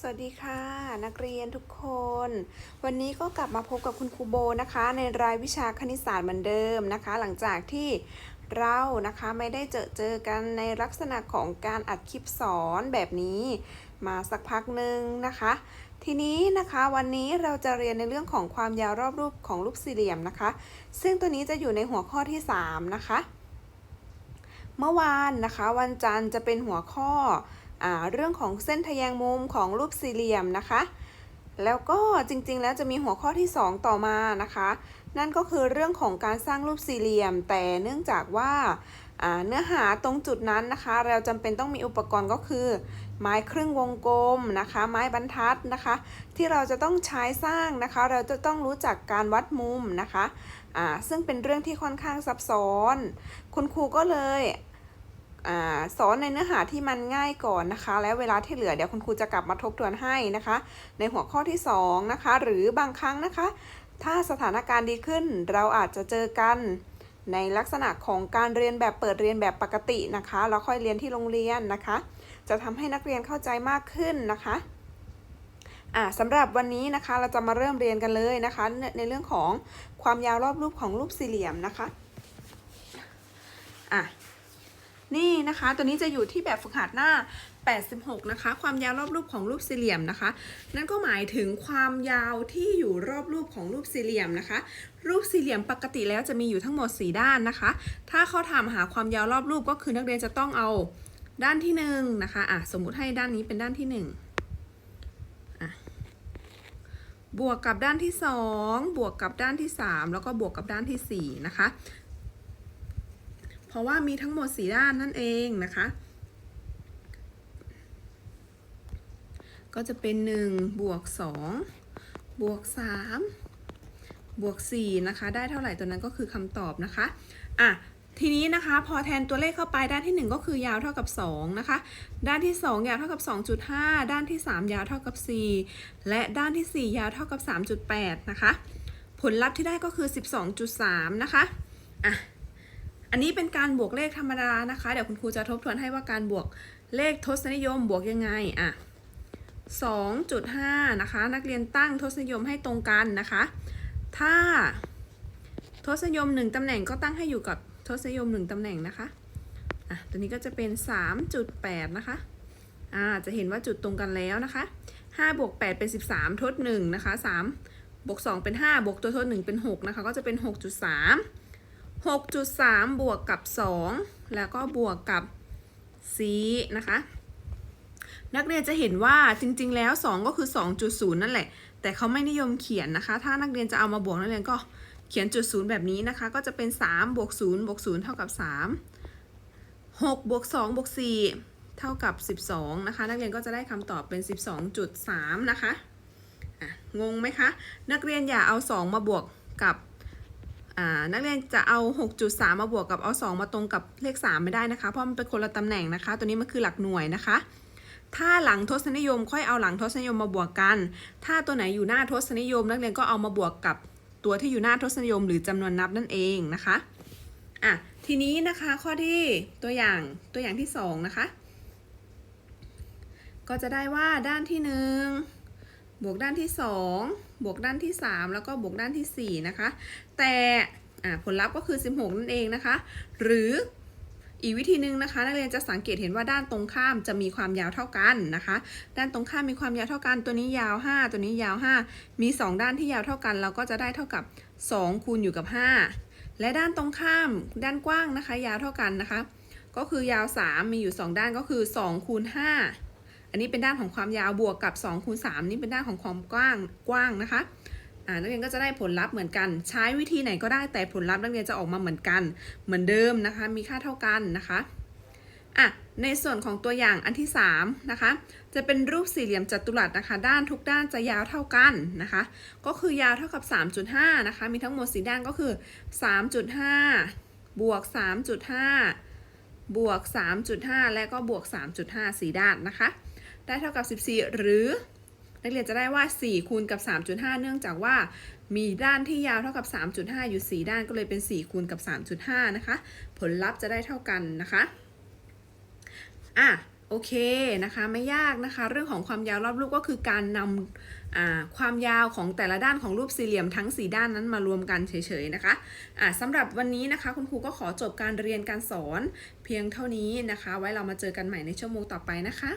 สวัสดีค่ะ นักเรียนทุกคน วันนี้ก็กลับมาพบกับคุณครูโบนะคะ ในรายวิชาคณิตศาสตร์เหมือนเดิมนะคะ หลังจากที่เรานะคะไม่ได้เจอเจอกันในลักษณะของการอัดคลิปสอนแบบนี้ มาสักพักหนึ่งนะคะ ทีนี้นะคะวันนี้เราจะเรียนในเรื่องของความยาวรอบรูปของรูปสี่เหลี่ยมนะคะ ซึ่งตัวนี้จะอยู่ในหัวข้อที่ 3 นะคะ เมื่อวานนะคะ วันจันทร์จะเป็นหัวข้อ เรื่องของเส้นทะแยงมุมของรูปสี่เหลี่ยมนะคะ แล้วก็จริงๆ แล้วจะมีหัวข้อที่ 2 ต่อมานะคะ นั่นก็คือเรื่องของการสร้างรูปสี่เหลี่ยม แต่เนื่องจากว่าเนื้อหาตรงจุดนั้นนะคะ เราจำเป็นต้องมีอุปกรณ์ก็คือ ไม้ครึ่งวงกลมนะคะ ไม้บรรทัดนะคะ ที่เราจะต้องใช้สร้างนะคะ เราจะต้องรู้จักการวัดมุมนะคะซึ่งเป็นเรื่องที่ค่อนข้างซับซ้อน คุณครูก็เลย สอนในเนื้อหาที่มันง่ายก่อนนะคะ แล้วเวลาที่เหลือเดี๋ยวคุณครูจะกลับมาทบทวนให้นะคะ ในหัวข้อที่2นะคะหรือบางครั้งนะคะ ถ้าสถานการณ์ดีขึ้นเราอาจจะเจอกันในลักษณะของการเรียนแบบเปิดเรียนแบบปกตินะคะแล้วค่อยเรียนที่โรงเรียนนะคะ จะทำให้นักเรียนเข้าใจมากขึ้นนะคะอ่าสำหรับวันนี้นะคะเราจะมาเริ่มเรียนกันเลยนะคะ ในในเรื่องของความยาวรอบรูปของรูปสี่เหลี่ยมนะคะอะ นี่นะคะ ตัวนี้จะอยู่ที่แบบฝึกหัดหน้า 86 นะคะ ความยาวรอบรูปของรูปสี่เหลี่ยมนะคะ นั่นก็หมายถึงความยาวที่อยู่รอบรูปของรูปสี่เหลี่ยมนะคะ รูปสี่เหลี่ยมปกติแล้วจะมีอยู่ทั้งหมด 4 ด้านนะคะ ถ้าเขาถามหาความยาวรอบรูปก็คือนักเรียนจะต้องเอาด้านที่หนึ่งนะคะอะสมมุติให้ด้านนี้เป็นด้านที่หนึ่งบวกกับด้านที่สองบวกกับด้านที่สามแล้วก็บวกกับด้านที่สี่นะคะ ราะว่ามีทั้งหมด 4 ด้านนั่นเองนะคะ ก็จะเป็น 1 บวก 2 บวก 3 บวก 4 นะคะ ได้เท่าไหร่ตัวนั้นก็คือคำตอบนะคะ อะทีนี้นะคะพอแทนตัวเลขเข้าไปด้านที่ 1 ก็คือยาวเท่ากับ2นะคะด้านที่ 2 ยาวเท่ากับ 2.5 ด้านที่ 3 ยาวเท่ากับ 4 และด้านที่ 4 ยาวเท่ากับ 3.8 นะคะ ผลลัพธ์ที่ได้ก็คือ 12.3 นะคะอะ อันนี้เป็นการบวกเลขธรรมดานะคะ เดี๋ยวคุณครูจะทบทวนให้ว่าการบวกเลขทศนิยมบวกยังไงอะ2.5 นะคะ นักเรียนตั้งทศนิยมให้ตรงกันนะคะ ถ้าทศนิยม 1ตำแหน่งก็ตั้งให้อยู่กับทศนิยม 1ตำแหน่งนะคะอะตัวนี้ก็จะเป็น 3.8 นะคะอ่าจะเห็นว่าจุดตรงกันแล้วนะคะ5บวก8เป็น 13 ทด1นะคะ3บวก2เป็น 5 บวกตัวทด 1 เป็น 6 นะคะ ก็จะเป็น 6.3 6.3 บวกกับ 2 แล้วก็บวกกับ c นะคะ นักเรียนจะเห็นว่าจริงๆแล้ว 2 ก็คือ 2.0 นั่นแหละ แต่เขาไม่นิยมเขียนนะคะ ถ้านักเรียนจะเอามาบวกนักเรียนก็เขียนจุดศูนย์แบบนี้นะคะ ก็จะเป็น 3 บวก 0 บวก 0 เท่ากับ 3 6 บวก 2 บวก 4 เท่ากับ 12 นะคะ นักเรียนก็จะได้คำตอบเป็น 12.3 นะคะะงงไหมคะ นักเรียนอย่าเอา 2 มาบวกกับ นักเรียนจะเอา 6.3 มาบวกกับเอา 2 มาตรงกับเลข 3 ไม่ได้นะคะ เพราะมันเป็นคนละตำแหน่งนะคะ ตัวนี้มันคือหลักหน่วยนะคะ ถ้าหลังทศนิยมค่อยเอาหลังทศนิยมมาบวกกัน ถ้าตัวไหนอยู่หน้าทศนิยม นักเรียนก็เอามาบวกกับตัวที่อยู่หน้าทศนิยม หรือจำนวนนับนั่นเองนะคะอะทีนี้นะคะข้อที่ตัวอย่างตัวอย่างที่ 2 นะคะ ก็จะได้ว่าด้านที่ 1 บวกด้านที่ 2 บวกด้านที่ 3 แล้วก็บวกด้านที่ 4 นะคะ แต่ผลลัพธ์ก็คือ 16 นั่นเองนะคะ หรืออีกวิธีหนึ่งนะคะนักเรียนจะสังเกตเห็นว่าด้านตรงข้ามจะมีความยาวเท่ากันนะคะ ด้านตรงข้ามมีความยาวเท่ากัน ตัวนี้ยาว 5 ตัวนี้ยาว 5 มี 2 ด้านที่ยาวเท่ากัน เราก็จะได้เท่ากับ 2 คูณอยู่กับ 5 และด้านตรงข้ามด้านกว้างนะคะ ยาวเท่ากันนะคะ ก็คือยาว 3 มีอยู่ 2 ด้านก็คือ2คูณ5 อันนี้เป็นด้านของความยาวบวกกับ2คูณ3นี่เป็นด้านของความกว้างกว้างนะคะนักเรียนก็จะได้ผลลัพธ์เหมือนกัน ใช้วิธีไหนก็ได้แต่ผลลัพธ์นักเรียนจะออกมาเหมือนกัน เหมือนเดิมนะคะ มีค่าเท่ากันนะคะอะในส่วนของตัวอย่างอันที่3นะคะ จะเป็นรูปสี่เหลี่ยมจัตุรัสนะคะ ด้านทุกด้านจะยาวเท่ากันนะคะ ก็คือยาวเท่ากับ 3.5 นะคะ มีทั้งหมด4ด้านก็คือ 3.5 บวก 3.5 บวก 3.5 และก็บวก 3.5สี่ด้านนะคะ ได้เท่ากับ 14 หรือนักเรียนจะได้ว่า 4 คูณกับ 3.5 เนื่องจากว่า มีด้านที่ยาวเท่ากับ 3.5 อยู่ 4 ด้านก็เลยเป็น 4 คูณกับ 3.5 นะคะ ผลลัพธ์จะได้เท่ากันนะคะอะโอเคนะคะไม่ยากนะคะ เรื่องของความยาวรอบรูปก็คือการนำความยาวของแต่ละด้านของรูปสี่เหลี่ยมทั้ง 4 ด้านนั้นมารวมกันเฉยๆนะคะอ่าสำหรับวันนี้นะคะ คุณครูก็ขอจบการเรียนการสอนเพียงเท่านี้นะคะ ไว้เรามาเจอกันใหม่ในชั่วโมงต่อไปนะคะ